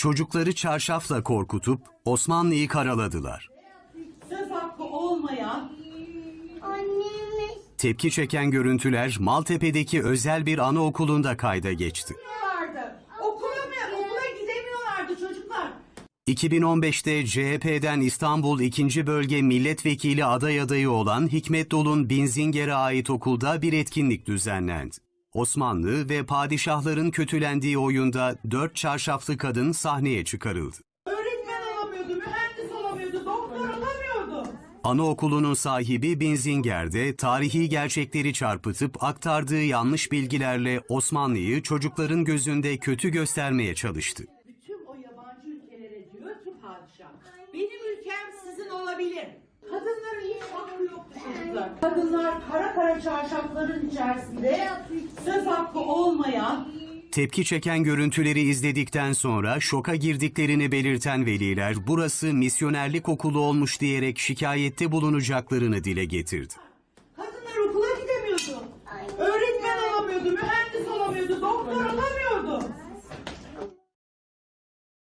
Çocukları çarşafla korkutup Osmanlı'yı karaladılar. söz hakkı olmayan Annemiz Tepki çeken görüntüler Maltepe'deki özel bir anaokulunda kayda geçti. vardı. Okulamıyor, okula gidemiyorlardı çocuklar. 2015'te CHP'den İstanbul 2. Bölge Milletvekili aday adayı olan Hikmet Dolun Binzinger'e ait okulda bir etkinlik düzenlendi. Osmanlı ve padişahların kötülendiği oyunda dört çarşaflı kadın sahneye çıkarıldı. Öğretmen olamıyordu, mühendis olamıyordu, doktor olamıyordu. Anaokulunun sahibi Binzinger de tarihi gerçekleri çarpıtıp aktardığı yanlış bilgilerle Osmanlı'yı çocukların gözünde kötü göstermeye çalıştı. Bütün o yabancı ülkelere diyor ki padişah, benim ülkem sizin olabilir. Çocuklar. Kadınlar kara kara çarşafların içerisinde söz hakkı olmayan Tepki çeken görüntüleri izledikten sonra şoka girdiklerini belirten veliler burası misyonerlik okulu olmuş diyerek şikayette bulunacaklarını dile getirdi.